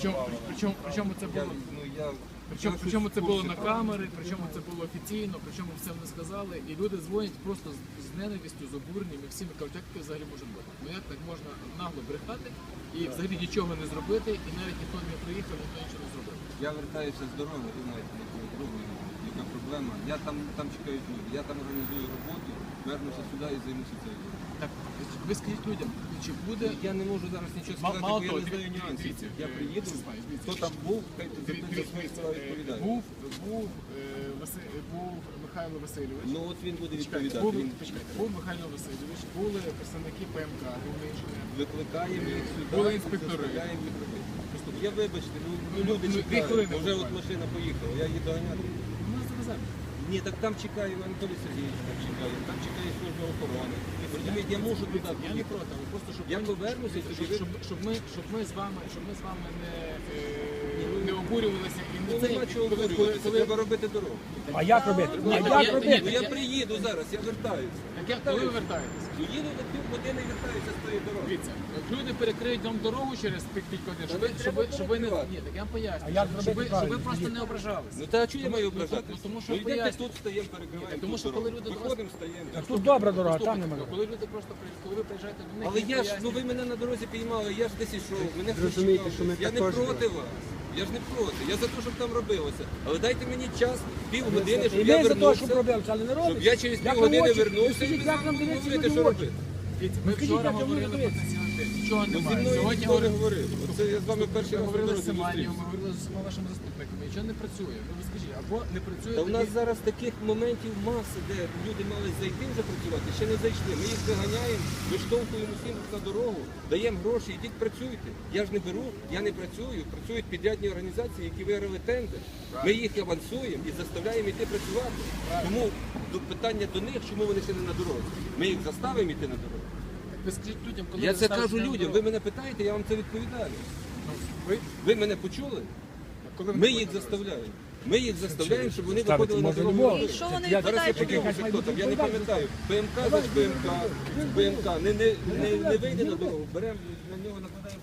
Причому, причому, причому це було. ну, я, Причому, причому це було на камери, причому це було офіційно, причому все вони сказали, і люди дзвонять просто з, з ненавистю, з обуренням і всім кажуть, як таке взагалі може бути. Ну як так можна нагло брехати і взагалі нічого не зробити, і навіть ніхто не приїхав, ніхто нічого не зробив. Я вертаюся з дороги, думаєте, на якою яка проблема. Я там, там чекають люди. Я там організую роботу, вернуся сюди і займуся цією. Так, ви скажіть людям, чи буде Я не можу зараз нічого Мало- сказати, мало бо я того, не знаю дивіться, нюансів. Я е, приїду, хто там був, хай за дві- свою дві- е, відповідає. був, був, е, Васи- був Михайло Васильович. Ну от він буде відповідати. був, Він почекайте, був Михайло Васильович, були представники ПМК, головний інженер. викликаємо їх сюди, Були інспектори. заставляємо їх робити. Я вибачте, ну, ну Ну, люди ну, дві чекають, хвилини вже от буквально. машина поїхала, я її доганяти. Ну, сказати. Ні, так там чекає Анатолій Сергійович, там чекає, там чекає служба охорони. Розумієте, я можу туди Я не проти, але просто щоб Я ви- повернуся і щоб, ви- щоб, щоб ми, щоб ми з вами, щоб ми з вами не, е, не обурювалися нема чого коли, коли, обурюватися, коли, треба робити дорогу. А як робити? Ні, А як робити? Ну я приїду зараз, я вертаюся. Так як коли ви вертаєтесь? Ну їду до пів години і вертаюся з тої дороги. Дивіться, люди перекриють вам дорогу через п'ять годин, щоб ви, щоб ви, щоб ви не ні, так я вам поясню, А як щоб, зробити ви, щоб ви правильно? просто не ображались. Ну та а чого я маю ну, ображатися? ну, тому що ну йдете поясню. тут стаємо, перекриваємо. Тому тут що коли дорогу. люди до вас- Виходимо, стаємо. Так тут добра дорога, там немає. Коли люди просто при- коли ви приїжджаєте до них, Але їм я ж, ну ви мене на дорозі піймали, я ж десь ішов, мене хтось чекав. Я не проти вас. Я ж не проти. Я за те, щоб там робилося. Але дайте мені час, пів години, щоб я за те, вернувся. щоб робили, але не Щоб я через пів години вернувся і Скажіть, ви як нам дивитися говорите, люди що в очі? робити. Ми скажіть, вчора як говорили про цілий. Нічого Ну, зі немає. мною Сьогодні ніхто не говорили- говорив. Оце я з вами перший раз говорили з Семанієм, ми говорили з усіма вашими заступниками. Нічого не працює. Ви скажіть, або не працює. Та в нас зараз таких моментів маси, де люди мали зайти вже працювати, ще не зайшли. Ми їх заганяємо, виштовхуємо всім на дорогу, даємо гроші, ідіть працюйте. Я ж не беру, я не працюю. Працюють підрядні організації, які виграли тендер. Ми їх авансуємо і заставляємо йти працювати. Тому до питання до них, чому вони ще не на дорозі. Ми їх заставимо йти на дорогу. Ви скажіть людям, коли Я ви це кажу людям. дорогу. Ви мене питаєте, я вам це відповідаю. Ну, ви- Ви мене почули? коли ви Ми їх будете заставляємо. Ми їх заставляємо, щоб вони Ставити виходили на можна дорогу. любого. І що вони Я- Зараз я відповідають? подивлюся, хто там, я не пам'ятаю. ПМК за ПМК, БМК не, не, не, не вийде на дорогу, беремо на нього накладаємо